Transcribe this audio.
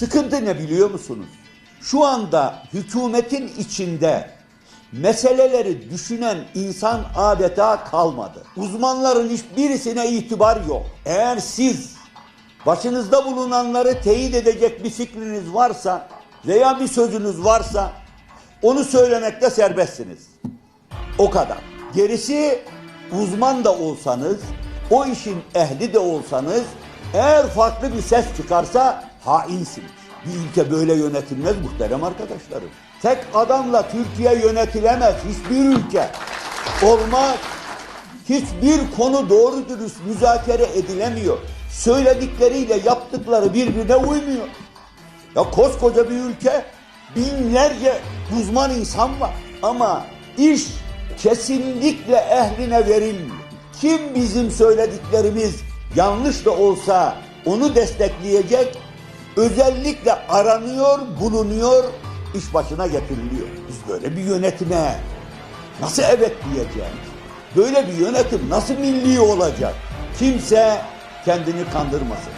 Sıkıntı ne biliyor musunuz? Şu anda hükümetin içinde meseleleri düşünen insan adeta kalmadı. Uzmanların hiçbirisine itibar yok. Eğer siz başınızda bulunanları teyit edecek bir fikriniz varsa veya bir sözünüz varsa onu söylemekte serbestsiniz. O kadar. Gerisi uzman da olsanız, o işin ehli de olsanız eğer farklı bir ses çıkarsa hainsiniz. Bir ülke böyle yönetilmez muhterem arkadaşlarım. Tek adamla Türkiye yönetilemez hiçbir ülke. Olmaz. Hiçbir konu doğru dürüst müzakere edilemiyor. Söyledikleriyle yaptıkları birbirine uymuyor. Ya koskoca bir ülke binlerce uzman insan var ama iş kesinlikle ehline verilmiyor. Kim bizim söylediklerimiz yanlış da olsa onu destekleyecek özellikle aranıyor, bulunuyor, iş başına getiriliyor. Biz böyle bir yönetime nasıl evet diyeceğiz? Böyle bir yönetim nasıl milli olacak? Kimse kendini kandırmasın.